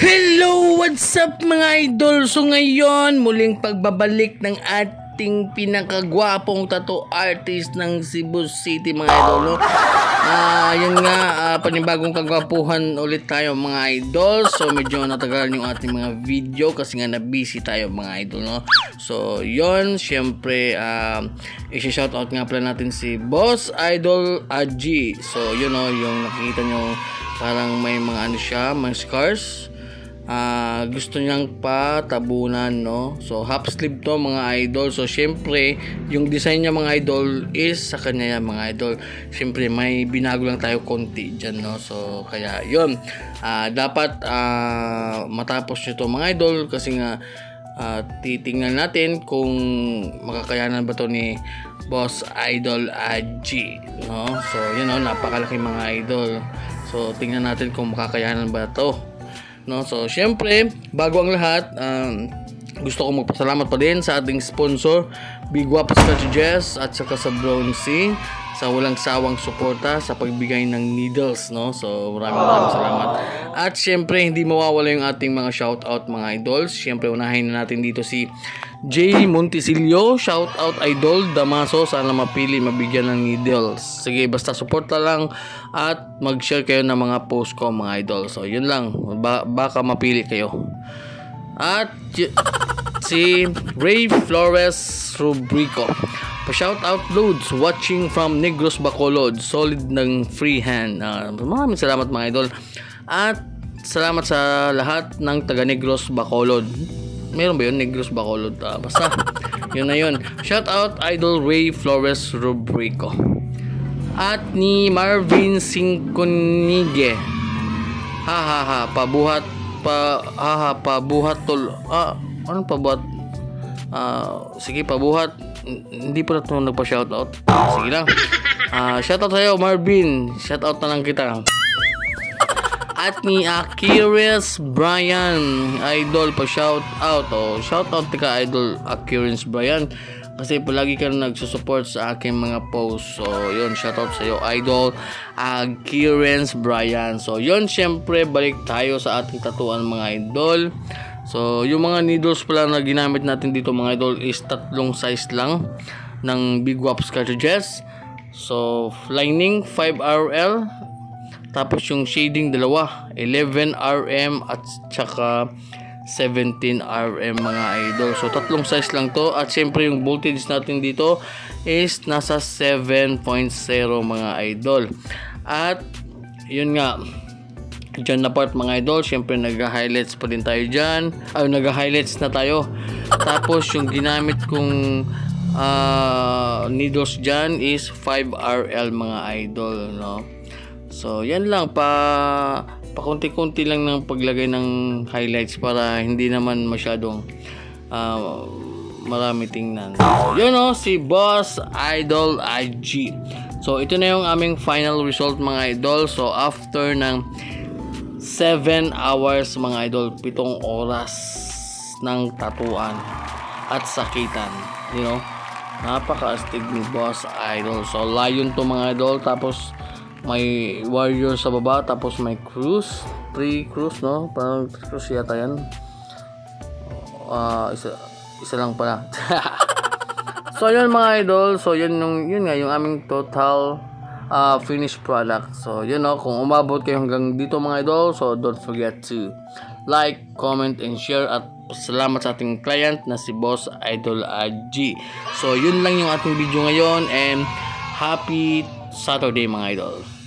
Hello! What's up mga idol? So ngayon, muling pagbabalik ng ating pinakagwapong tattoo artist ng Cebu City mga idol. No? Ah, yun nga, ah, panibagong kagwapuhan ulit tayo mga idol. So medyo natagalan yung ating mga video kasi nga na-busy tayo mga idol. No? So yun, syempre, uh, isi-shoutout nga pala natin si Boss Idol Aji. So yun no, yung nakikita nyo parang may mga ano siya, mga scars. Ah, gusto niyang patabunan, no? So, half sleeve to mga idol. So, syempre, yung design niya mga idol is sa kanya yan mga idol. Syempre, may binago lang tayo konti dyan, no? So, kaya, yun. Ah, dapat ah, matapos nyo to mga idol kasi nga ah, titingnan natin kung makakayanan ba to ni Boss Idol Aji, no? So, yun, no? Napakalaki mga idol. So, tingnan natin kung makakayanan ba to. No? So, syempre, bago ang lahat, um, gusto ko magpasalamat pa din sa ating sponsor, Big Wap Strategies at saka sa Brown C sa walang sawang suporta sa pagbigay ng needles, no? So, maraming maraming salamat. At syempre, hindi mawawala yung ating mga shoutout mga idols. Syempre, unahin na natin dito si J. Montisilio, shoutout idol, Damaso, sana mapili, mabigyan ng needles. Sige, basta suporta lang at mag-share kayo ng mga post ko mga idol. So, yun lang. Ba- baka mapili kayo. At si Ray Flores Rubrico. Pa-shout out loads watching from Negros Bacolod. Solid ng freehand. Uh, maraming salamat mga idol. At salamat sa lahat ng taga Negros Bacolod. Meron ba yun? Negros Bacolod. Ah, basta. yun na yun. Shout out Idol Ray Flores Rubrico. At ni Marvin Singconige. Ha ha ha, pabuhat pa ha ha pabuhat tol. Ah, anong pabuhat? Ah, sige pabuhat. Hindi pala ito nagpa-shoutout. Sige lang. Ah, shoutout sa'yo Marvin. Shoutout na lang kita. At ni Akires Brian, idol pa shout out. Oh, shout out ka idol Akires Brian kasi palagi ka nagsusupport sa aking mga posts. So, yun, shout out sa iyo idol Akires Brian. So, yun, syempre balik tayo sa ating tatuan mga idol. So, yung mga needles pala na ginamit natin dito mga idol is tatlong size lang ng Big Waps cartridges. So, lining 5RL, tapos yung shading dalawa, 11 RM at saka 17 RM mga idol. So tatlong size lang to at syempre yung voltage natin dito is nasa 7.0 mga idol. At yun nga, Diyan na part mga idol, syempre nag-highlights pa din tayo dyan. Ay, nag-highlights na tayo. Tapos yung ginamit kong ah, needles dyan is 5RL mga idol, no? So, yan lang pa pakunti-kunti lang ng paglagay ng highlights para hindi naman masyadong ah, marami tingnan. So, yun o, si Boss Idol IG. So, ito na yung aming final result mga idol. So, after ng 7 hours mga idol, pitong oras ng tatuan at sakitan. You know, napaka-astig ni Boss Idol. So, lion to mga idol. Tapos, may warrior sa baba. Tapos, may cruise. Three cruise, no? Parang cruise yata yan. Ah, isa, isa lang pala. so, yun mga idol. So, yun, yung, yun nga, yung aming total uh, finished product. So, yun know, kung umabot kayo hanggang dito mga idol, so don't forget to like, comment, and share at salamat sa ating client na si Boss Idol Aji. So, yun lang yung ating video ngayon and happy Saturday mga idol.